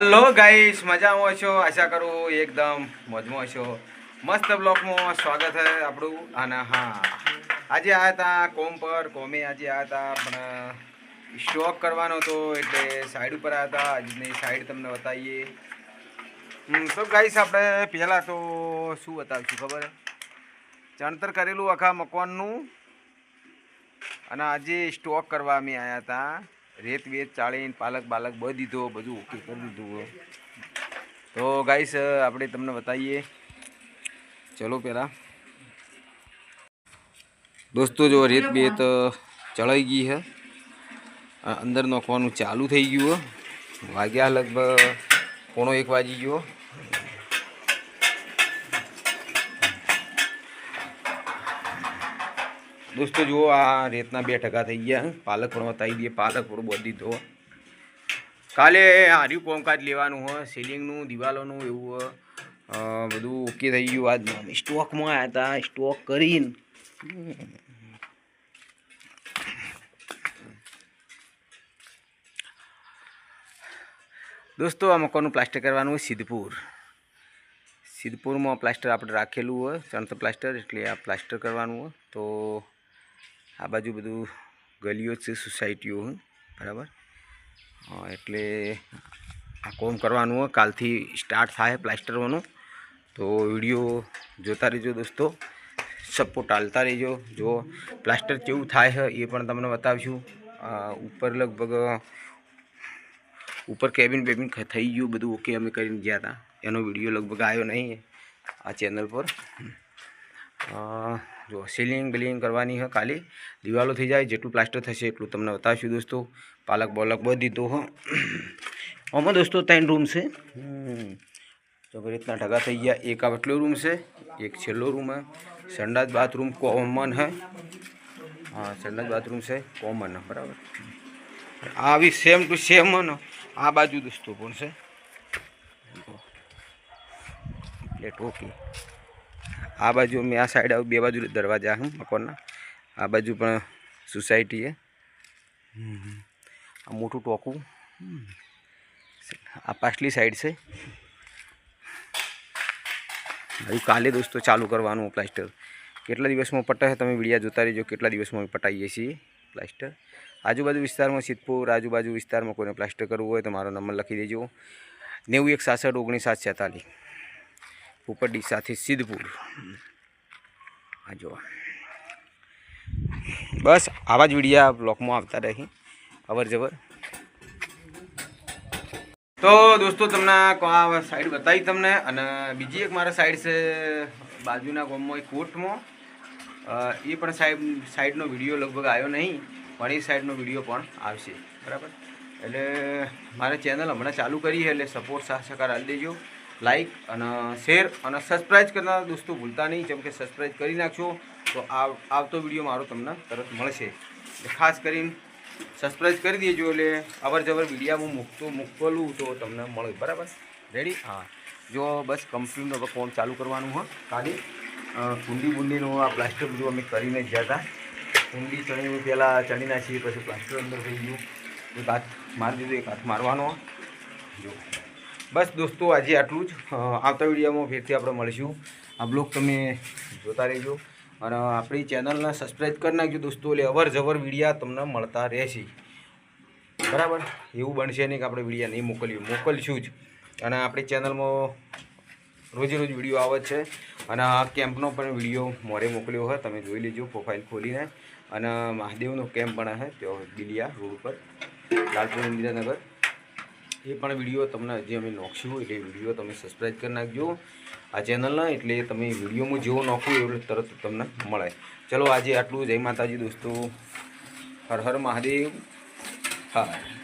Hello guys મજામાં છો? આશા કરું એકદમ મોજમાં છો મસ્ત બ્લોકમાં સ્વાગત છે આપણું. અને હા, આજે આવ્યા હતા કોમ પર. કોમે આજે આવ્યા હતા, પણ સ્ટોક કરવાનો હતો એટલે સાઈડ ઉપર આવ્યા હતા. આજની સાઈડ તમને બતાવીએ. તો ગાઈશ આપણે પહેલાં તો શું બતાવીશું ખબર? ચણતર કરેલું આખા મકવાનનું અને આજે સ્ટોક કરવા અમે આવ્યા હતા. રેત વેત ચાળીને પાલક બાલક બધી દીધો, બધું ઓકે કરી દીધું તો ગાઈસ આપણે તમને બતાવીએ. ચલો પહેલાં. દોસ્તો, જો રેત બેત ચડાઈ ગઈ છે અંદર નોખવાનું ચાલુ થઈ ગયું વાગ્યા લગભગ, પોણો એક વાગી ગયો. દોસ્તો, જુઓ આ રેતના બે ટકા થઈ ગયા પાલક પણ બતાવી દઈએ. પાલક પણ બધી ધો કાલે હાર્યું કોમકાજ લેવાનું હોય સીલિંગનું, દિવાલોનું એવું બધું ઓકે થઈ ગયું. આજ સ્ટોકમાં આવ્યા હતા સ્ટોક કરીને. દોસ્તો, આ મકાનનું પ્લાસ્ટર કરવાનું હોય સિદ્ધપુર. સિદ્ધપુરમાં પ્લાસ્ટર આપણે રાખેલું હોય. ચણતર પ્લાસ્ટર એટલે આ પ્લાસ્ટર કરવાનું હોય. તો આ બાજુ બધું ગલીઓ છે, સોસાયટીઓ બરાબર? એટલે આ કોમ કરવાનું હોય કાલથી સ્ટાર્ટ થાય પ્લાસ્ટરવાનું. તો વીડિયો જોતા રહેજો દોસ્તો. સપોર્ટ હાલતા રહેજો. જો પ્લાસ્ટર કેવું થાય છે એ પણ તમને બતાવીશું. ઉપર લગભગ, ઉપર કેબિન બેબિન થઈ ગયું, બધું ઓકે અમે કરીને ગયા હતા એનો વીડિયો લગભગ આવ્યો નહીં, આ ચેનલ પર. જો સીલિંગ બિલિંગ કરવાની હોય ખાલી. દિવાલો થઈ જાય, જેટલું પ્લાસ્ટર થશે એટલું તમને બતાવીશું દોસ્તો. પાલક, બોલક બધી તો હો. આમાં દોસ્તો ત્રણ રૂમ છે. હમ. રીતના ઢગા થઈ ગયા. એક આ વટલો રૂમ છે, એક છેલ્લો રૂમ હે સંડાસ બાથરૂમ કોમન હે. હા, સંડાસ બાથરૂમ છે કોમન બરાબર. આવી સેમ ટુ સેમ ને. આ બાજુ દોસ્તો પણ છે. Plate okay. આ બાજુ મેં આ સાઈડ આવું બે બાજુ દરવાજા હું મકાનના આ બાજુ પણ સોસાયટી છે આ મોટું ટોકું. આ પાછલી સાઈડ છે. હજુ કાલે દોસ્તો ચાલુ કરવાનું પ્લાસ્ટર કેટલા દિવસમાં પટાશે તમે વિડીયા જોતા રહેજો, કેટલા દિવસમાં અમે પટાવીએ છીએ પ્લાસ્ટર આજુબાજુ વિસ્તારમાં સિદ્ધપુર, આજુબાજુ વિસ્તારમાં કોઈને પ્લાસ્ટર કરવું હોય તો મારો નંબર લખી દેજો. નેવું એક સાસઠ ઓગણીસ સાત છેતાલીસ. ઉપરડી સાથે સિદ્ધપુર. આ જો બસ, આવા જ વિડીયા બ્લોકમાં આવતા રહી. અવર જવર તો દોસ્તો, તમને આ સાઈડ બતાવી તમને અને બીજી એક મારા સાઈડ છે બાજુના ગામમાં, એક કોર્ટમાં. એ પણ સાઈડ સાઈડનો વીડિયો લગભગ આવ્યો નહીં, પણ એ સાઈડનો વીડિયો પણ આવશે. બરાબર? એટલે મારે ચેનલ હમણાં ચાલુ કરી એટલે સપોર્ટ સાથ, સહકાર આપી દેજો. લાઈક અને શેર અને સબસ્ક્રાઈબ કરનાર દોસ્તો ભૂલતા નહીં. જેમ કે સબસ્ક્રાઈબ કરી નાખશો તો આવ, આવતો વીડિયો મારો તમને તરત મળશે. ખાસ કરીને સબસ્ક્રાઈબ કરી દેજો એટલે અવર જવર વિડીયા હું મૂકતો, મૂકલું તો તમને મળે. બરાબર? રેડી હા. જો બસ કંપનીનું કોમ ચાલુ કરવાનું હોય કાલે કુંડી બુંડીનું આ પ્લાસ્ટર બધું અમે કરીને ગયા હતા. કુંડી ચણી પહેલાં ચણી નાખીએ પછી પ્લાસ્ટર અંદર થઈ ગયું. એક હાથ મારી દીધું, એક હાથ મારવાનો. જો. બસ દોસ્તો, આજે આટલું જ. આવતા વિડીયોમાં ફેરથી આપણે મળીશું. આ બ્લોગ તમે જોતા રહેજો. અને આપણી ચેનલને સબસ્ક્રાઈબ કરી નાખજો દોસ્તો, એટલે અવર જવર વિડીયા તમને મળતા રહેશે. બરાબર? એવું બનશે નહીં કે આપણે વિડીયા નહીં મોકલીએ. મોકલશું જ. અને આપણી ચેનલમાં રોજે રોજ વીડિયો આવે છે. અને આ કેમ્પનો પણ વીડિયો મોરે મોકલ્યો હોય, તમે જોઈ લેજો પ્રોફાઇલ ખોલીને. અને મહાદેવનો કેમ્પ પણ છે ત્યાં બિલિયા રોડ ઉપર, લાલપુર ઇન્દિરાનગર. એ પણ વીડિયો તમને જે અમે નોખશું એટલે વીડિયો તમે સબસ્ક્રાઈબ કરી નાખજો. આ ચેનલના એટલે તમે વિડીયોમાં જેવો નોખો એવું તરત તમને મળે. ચલો આજે આટલું. જય માતાજી દોસ્તો. હર હર મહાદેવ. હા.